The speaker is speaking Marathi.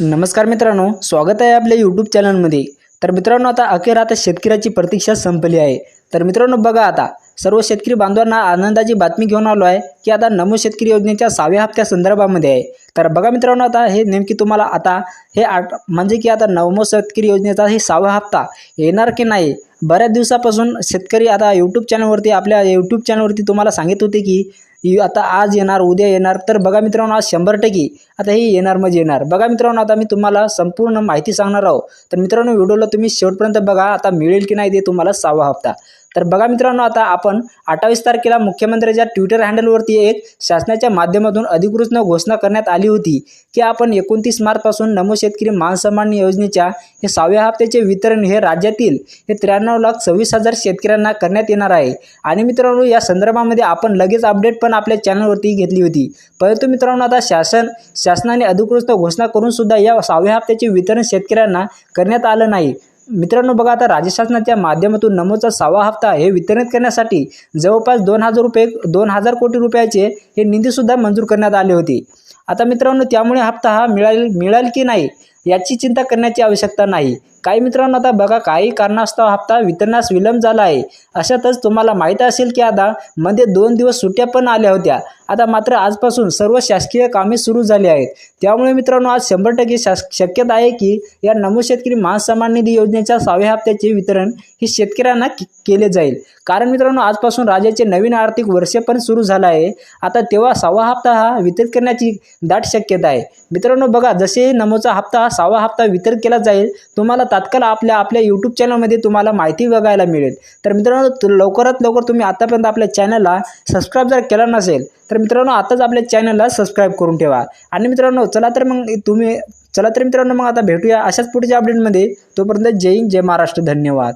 नमस्कार मित्रांनो स्वागत आहे आपल्या यूट्यूब चॅनलमध्ये तर मित्रांनो आता अखेर आता शेतकऱ्याची प्रतीक्षा संपली आहे. तर मित्रांनो बघा आता सर्व शेतकरी बांधवांना आनंदाची बातमी घेऊन आलो आहे की आता नमो शेतकरी योजनेच्या सहाव्या हप्त्या संदर्भामध्ये आहे. तर बघा मित्रांनो आता हे नेमकी तुम्हाला आता हे आठ म्हणजे की आता नवमो शेतकरी योजनेचा हे सहावा हप्ता येणार की नाही? बऱ्याच दिवसापासून शेतकरी आता यूट्यूब चॅनलवरती आपल्या यूट्यूब चॅनलवरती तुम्हाला सांगित होते की आता आज येणार उद्या येणार. तर बघा मित्रांनो आज शंभर टक्के आता हे येणार म्हणजे येणार. बघा मित्रांनो आता मी तुम्हाला संपूर्ण माहिती सांगणार आहोत तर मित्रांनो व्हिडिओला तुम्ही शेवटपर्यंत बघा आता मिळेल की नाही ते तुम्हाला सहावा हप्ता. तर बघा मित्रांनो आता आपण अठ्ठावीस तारखेला मुख्यमंत्र्यांच्या ट्विटर हँडलवरती एक शासनाच्या माध्यमातून अधिकृत घोषणा करण्यात आली होती की आपण एकोणतीस मार्चपासून नमो शेतकरी मानसन्मान योजनेच्या हे सहाव्या हप्त्याचे वितरण हे राज्यातील हे त्र्याण्णव लाख सव्वीस हजार शेतकऱ्यांना करण्यात येणार आहे. आणि मित्रांनो या संदर्भामध्ये आपण लगेच अपडेट पण आपल्या चॅनलवरती घेतली होती. परंतु मित्रांनो आता शासन शासनाने अधिकृत घोषणा करून सुद्धा या सहाव्या हप्त्याचे वितरण शेतकऱ्यांना करण्यात आलं नाही. मित्रांनो बघा आता राज्य शासनाच्या माध्यमातून नमोचा सहावा हप्ता हे वितरित करण्यासाठी जवळपास दोन हजार रुपये दोन हजार कोटी रुपयाचे हे निधीसुद्धा मंजूर करण्यात आले होते. आता मित्रांनो त्यामुळे हप्ता हा मिळाल मिळाल की नाही? याची चिंता करण्याची आवश्यकता नाही. काही मित्रांनो आता बघा काही कारणास्तव हप्ता वितरणास विलंब झाला आहे. अशातच तुम्हाला माहीत असेल की आता मध्ये दोन दिवस सुट्ट्या पण आल्या होत्या. आता मात्र आजपासून सर्व शासकीय कामे सुरू झाली आहेत. त्यामुळे मित्रांनो आज शंभर टक्के शास शक्यता आहे की या नमो शेतकरी मान निधी योजनेच्या सहाव्या हप्त्याचे वितरण हे शेतकऱ्यांना केले जाईल. कारण मित्रांनो आजपासून राज्याचे नवीन आर्थिक वर्ष पण सुरू झालं आहे. आता तेव्हा सहावा हप्ता हा वितरित करण्याची दाट शक्यता आहे. मित्रांनो बघा जसे नमोचा हप्ता हा सहावा हप्ता वितरित केला जाईल तुम्हाला तात्काळ आपल्या आपल्या यूट्यूब चॅनलमध्ये तुम्हाला माहिती बघायला मिळेल. तर मित्रांनो तु- लवकरात लवकर तुम्ही आतापर्यंत आपल्या चॅनलला सबस्क्राईब जर केला नसेल तर मित्रांनो आताच आपल्या चॅनलला सबस्क्राईब करून ठेवा. आणि मित्रांनो चला तर मग तुम्ही चला तर मित्रांनो मग आता भेटूया अशाच पुढच्या अपडेटमध्ये तोपर्यंत जय हिंद जय महाराष्ट्र. धन्यवाद.